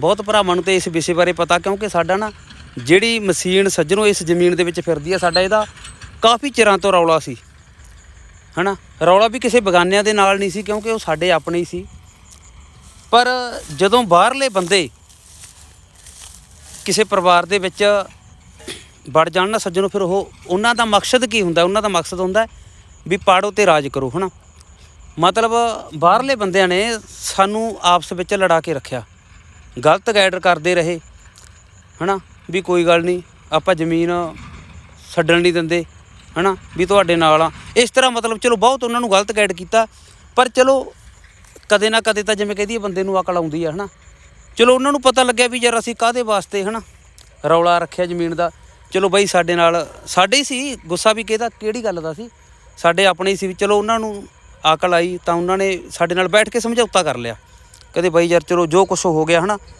ਬਹੁਤ ਭਰਾਵਾਂ ਨੂੰ ਤੇ ਇਸ ਵਿਸ਼ੇ ਬਾਰੇ ਪਤਾ, ਕਿਉਂਕਿ ਸਾਡਾ ਨਾ ਜਿਹੜੀ ਮਸ਼ੀਨ ਸੱਜਣੋ ਇਸ ਜ਼ਮੀਨ ਦੇ ਵਿੱਚ ਫਿਰਦੀ ਆ, ਸਾਡਾ ਇਹਦਾ ਕਾਫੀ ਚਿਰਾਂ ਤੋਂ ਰੌਲਾ ਸੀ। ਹਨਾ? ਰੌਲਾ ਵੀ ਕਿਸੇ ਬਗਾਨਿਆਂ ਦੇ ਨਾਲ ਨਹੀਂ ਸੀ, ਕਿਉਂਕਿ ਉਹ ਸਾਡੇ ਆਪਣੇ ਹੀ ਸੀ। ਪਰ ਜਦੋਂ ਬਾਹਰਲੇ ਬੰਦੇ ਕਿਸੇ ਪਰਿਵਾਰ ਦੇ ਵਿੱਚ ਵੜ ਜਾਣ ਨਾ ਸੱਜਣੋ, ਫਿਰ ਉਹ ਉਹਨਾਂ ਦਾ ਮਕਸਦ ਕੀ ਹੁੰਦਾ? ਉਹਨਾਂ ਦਾ ਮਕਸਦ ਹੁੰਦਾ ਵੀ ਪਾੜੋ ਤੇ ਰਾਜ ਕਰੋ, ਹਨਾ? ਮਤਲਬ ਬਾਹਰਲੇ ਬੰਦਿਆਂ ਨੇ ਸਾਨੂੰ ਆਪਸ ਵਿੱਚ ਲੜਾ ਕੇ ਰੱਖਿਆ। ਗਲਤ ਗਾਈਡ ਕਰਦੇ ਰਹੇ, ਹਨਾ? ਵੀ ਕੋਈ ਗੱਲ ਨਹੀਂ, ਆਪਾਂ ਜ਼ਮੀਨ ਛੱਡਣ ਨਹੀਂ ਦਿੰਦੇ, ਹਨਾ? ਵੀ ਤੁਹਾਡੇ ਨਾਲ ਆ। ਇਸ ਤਰ੍ਹਾਂ ਮਤਲਬ ਚਲੋ ਬਹੁਤ ਉਹਨਾਂ ਨੂੰ ਗਲਤ ਗਾਈਡ ਕੀਤਾ, ਪਰ ਚਲੋ ਕਦੇ ਨਾ ਕਦੇ ਤਾਂ ਜਿਵੇਂ ਕਹਦੀ ਬੰਦੇ ਨੂੰ ਅਕਲ ਆਉਂਦੀ ਆ, ਹਨਾ? ਚਲੋ ਉਹਨਾਂ ਨੂੰ ਪਤਾ ਲੱਗਿਆ ਵੀ ਯਾਰ ਅਸੀਂ ਕਾਦੇ ਵਾਸਤੇ, ਹਨਾ? ਰੌਲਾ ਰੱਖਿਆ ਜ਼ਮੀਨ ਦਾ। ਚਲੋ ਬਾਈ ਸਾਡੇ ਨਾਲ, ਸਾਡੇ ਹੀ ਸੀ, ਗੁੱਸਾ ਵੀ ਕਿਹਦਾ, ਕਿਹੜੀ ਗੱਲ ਦਾ ਸੀ? ਸਾਡੇ ਆਪਣੇ ਹੀ ਸੀ ਵੀ ਚਲੋ ਉਹਨਾਂ ਨੂੰ ਅਕਲ ਆਈ ਤਾਂ ਉਹਨਾਂ ਨੇ ਸਾਡੇ ਨਾਲ ਬੈਠ ਕੇ ਸਮਝੌਤਾ ਕਰ ਲਿਆ। ਕਦੇ ਬਾਈ ਯਾਰ ਚਲੋ ਜੋ ਕੁਝ ਹੋ ਗਿਆ ਹਨਾ